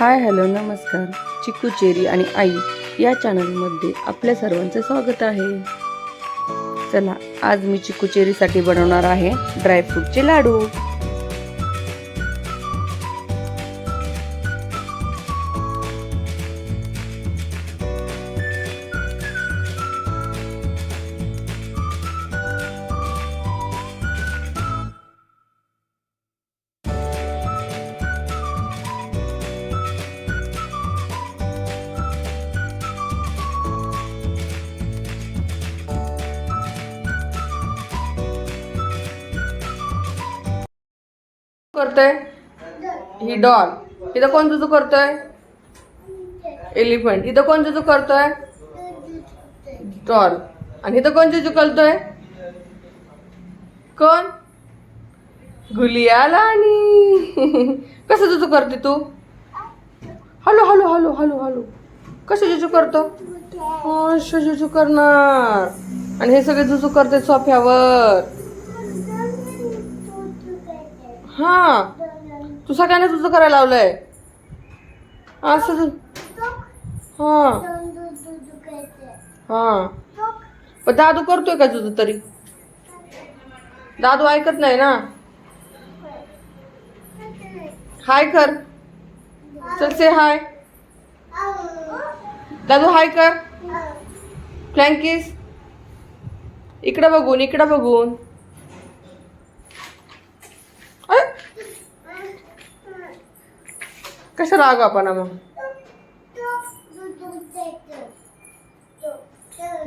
Hi hello नमस्कार. चिकू cherry आणि आई या चॅनलमध्ये आपल्या सर्वांचं स्वागत आहे. चला आज मी चिकू चेरीसाठी बनवणार आहे ड्रायफ्रूटचे लाडू. करतोय? ही डॉल इथं कोण जुजू करतोय? एलिफंट इथं कोण जुजू करतोय? डॉल आणि इथं कोण जुजू करतोय? कोण? गुलियाला आणि कसं जुजू करते तू? Hello hello hello hello hello. कसं जुजू करतो? जुजू करणार? आणि हे सगळे जुजू करते सोफ्यावर. हा. तू सगळ्यांना तुझं करायला लावलंय. असं हा. हा. पण दादू करतोय का तुझं तरी? दादू ऐकत नाही ना? हाय कर. चल से हाय दादू हाय कर. फ्लँकीस इकडं बघून इकडं बघून. कसं आग आपण मग?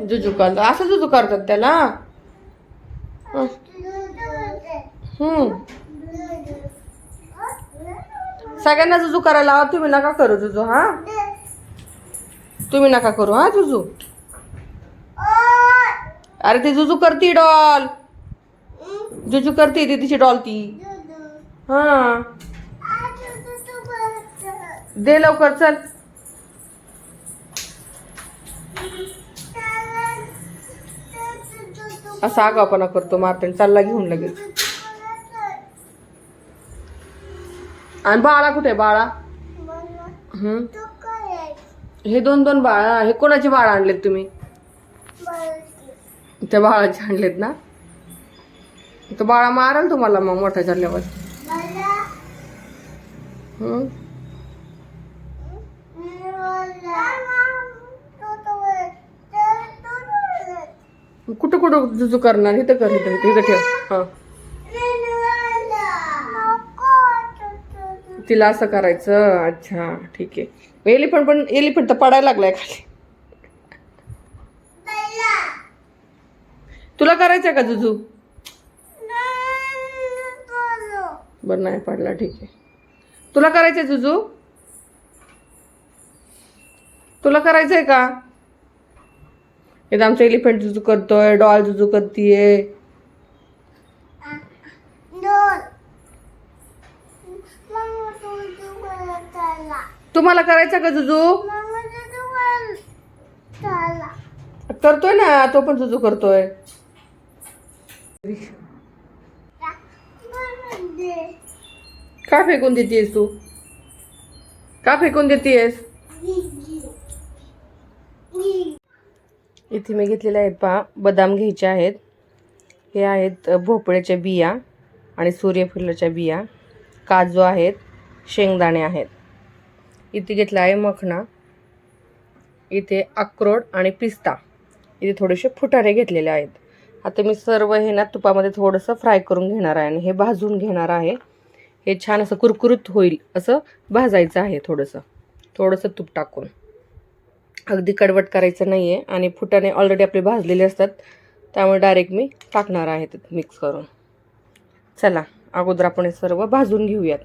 जुजू करतो. असं जुजू करतात त्याला? सगळ्यांना जुजू करायला लावा. तुम्ही नका करू जुजू हा? तुम्ही नका करू हा जुजू? अरे ती जुजू करती डॉल. जुजू करते ती तिची डॉल ती. हा. दे लवकर चल. असा आगावपणा करतो मारते चालला घेऊन लगेच. आणि बाळा कुठे बाळा? हम्म हे दोन दोन बाळा हे कोणाचे बाळ आणलेत तुम्ही? त्या बाळाचे आणलेत ना? तो बाळा मारल तुम्हाला मग मोठा झाल्यावर. कुठं कुठं जुजू करणार? इथं कर इथं इथं ठेव. हां. तिला असं करायचं. अच्छा ठीक आहे. एलिफंट पण एलिफंट तर पडायला लागलाय खाली. तुला करायचं का जुजू? बरं नाही पडला ठीक आहे. तुला करायचंय जुजू? तुला करायचंय का? इथं आमचं एलिफंट जुजू करतोय डॉल जुजू करतीये. तुम्हाला करायचं का जुजू? करतोय ना तो पण जुजू करतोय. का फेकून देतेस तू? का फेकून देतेस इथे मी घेतलेले आहेत पहा बदाम घ्यायचे आहेत. हे आहेत भोपळ्याच्या बिया आणि सूर्यफुलाच्या बिया. काजू आहेत शेंगदाणे आहेत. इथे घेतला आहे मखणा इथे अक्रोड आणि पिस्ता. इथे थोडेसे फुटाणे घेतलेले आहेत. आता मी सर्व हे ना तुपामध्ये थोडंसं फ्राय करून घेणार आहे आणि हे भाजून घेणार आहे. हे छान असं कुरकुरीत होईल असं भाजायचं आहे थोडंसं. थोडंसं तूप टाकून. अगदी कडवट करायचं नाही आहे आणि फुटाणे ऑलरेडी आपले भाजलेले असतात. त्यामुळे डायरेक्ट मी टाकणार आहे ते मिक्स करून. चला अगोदर आपण हे सर्व भाजून घेऊयात.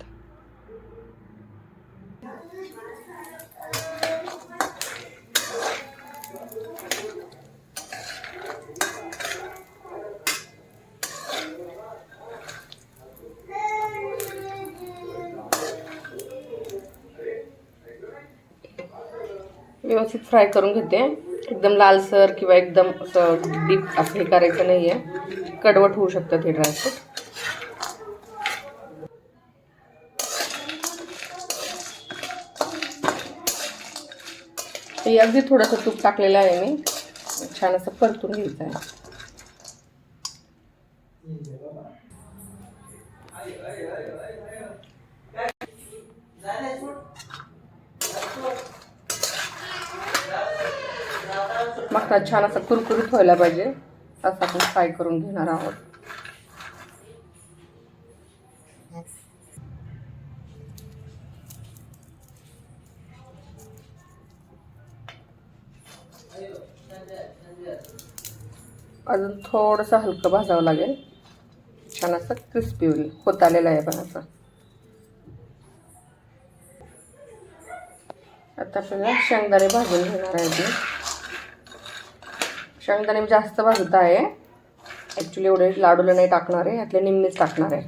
व्यवस्थित फ्राय करून घेते. एकदम लालसर किंवा एकदम असं डीप असं हे करायचं नाही आहे कडवट होऊ शकतात हे ड्रायफ्रूट अगदी थोडंसं तूप टाकलेलं आहे मी. छान असं परतून घ्यायचं आहे. मग छान असं कुरकुरीत व्हायला पाहिजे. असं आपण फ्राय करून घेणार आहोत. अजून थोडंसं हलकं भाजावं लागेल. छान असं क्रिस्पी होईल. होत आलेलं आहे पण असं. आता आपल्याला शेंगदाणे भाजून घेणार आहे ते शेंगदाणे मी जास्त भाजत आहे. ॲक्च्युली एवढे लाडूला नाही टाकणार आहे यातले निम्मीच टाकणार आहे.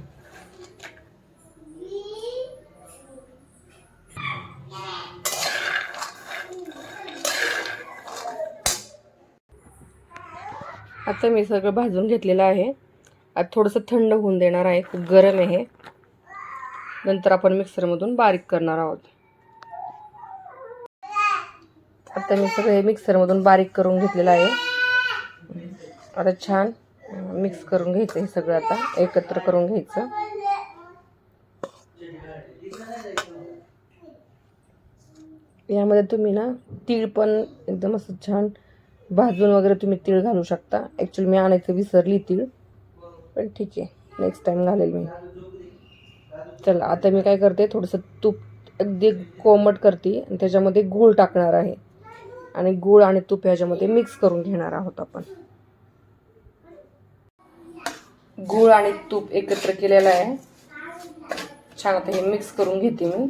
आता मी सगळं भाजून घेतलेलं आहे. आता थोडंसं थंड होऊन देणार आहे खूप गरम आहे हे. नंतर आपण मिक्सरमधून बारीक करणार आहोत. आता मी सगळं हे मिक्सरमधून बारीक करून घेतलेलं आहे. आता छान मिक्स करून घ्यायचं हे सगळं आता एकत्र करून घ्यायचं. यामध्ये तुम्ही ना तीळ पण एकदम असं छान भाजून वगैरे तुम्ही तीळ घालू शकता. ॲक्च्युली मी आणायचं विसरली तीळ पण ठीक आहे नेक्स्ट टाईम घालेल मी. चला आता मी काय करते थोडंसं तूप अगदी कोमट करते आणि त्याच्यामध्ये गूळ टाकणार आहे. आणि गूळ आणि तूप ह्याच्यामध्ये मिक्स करून घेणार आहोत आपण. गूळ आणि तूप एकत्र केलेलं आहे. छान आता हे मिक्स करून घेते मी.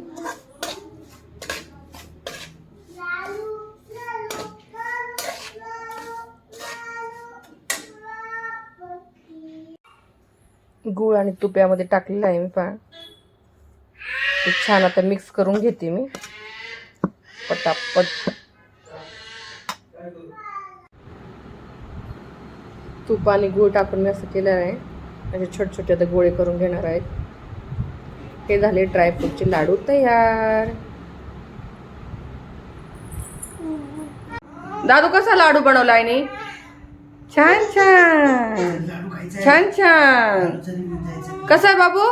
गूळ आणि तूप यामध्ये टाकलेलं आहे मी पहा. ते छान आता मिक्स करून घेते मी. पटापट. तूप आणि गूळ टाकून मी असं केलं आहे. असे छोटे छोटे आता गोळे करून घेणार आहेत. हे झाले ड्रायफ्रूटचे लाडू तयार. दादू कसा लाडू बनवला आहे छान छान. छान छान. कसा आहे बाबू?